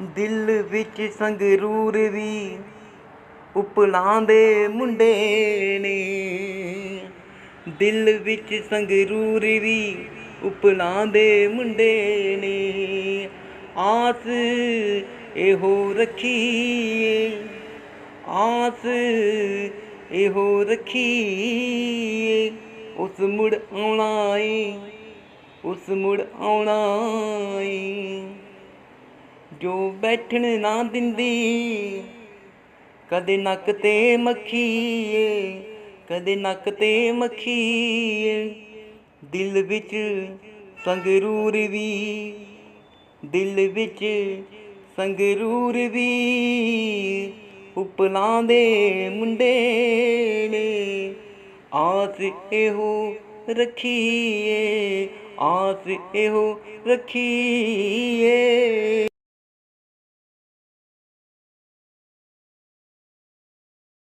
ਦਿਲ ਵਿੱਚ ਸੰਗਰੂਰ ਵੀ ਉਪਲਾਂ ਦੇ ਮੁੰਡੇ ਨੇ। ਦਿਲ ਵਿੱਚ ਸੰਗਰੂਰ ਵੀ ਉਪਲਾਂ ਦੇ ਮੁੰਡੇ ਨੇ। ਆਸ ਇਹੋ ਰੱਖੀਏ, ਆਸ ਇਹੋ ਰੱਖੀਏ। ਉਸ ਮੁੜ ਆਉਣਾ ਏ, ਉਸ ਮੁੜ ਆਉਣਾ ਏ। ਜੋ ਬੈਠਣ ਨਾ ਦਿੰਦੀ, ਕਦੇ ਨੱਕ ਤੇ ਮੱਖੀ ਕਦੇ ਨੱਕ ਤੇ ਮੱਖੀ ਦਿਲ ਵਿੱਚ ਸੰਗਰੂਰ ਵੀ, ਦਿਲ ਵਿੱਚ ਸੰਗਰੂਰ ਵੀ, ਉਪਲਾਂ ਦੇ ਮੁੰਡੇ ਨੇ, ਆਸ ਇਹੋ ਰੱਖੀਏ, ਆਸ ਇਹੋ ਰੱਖੀਏ।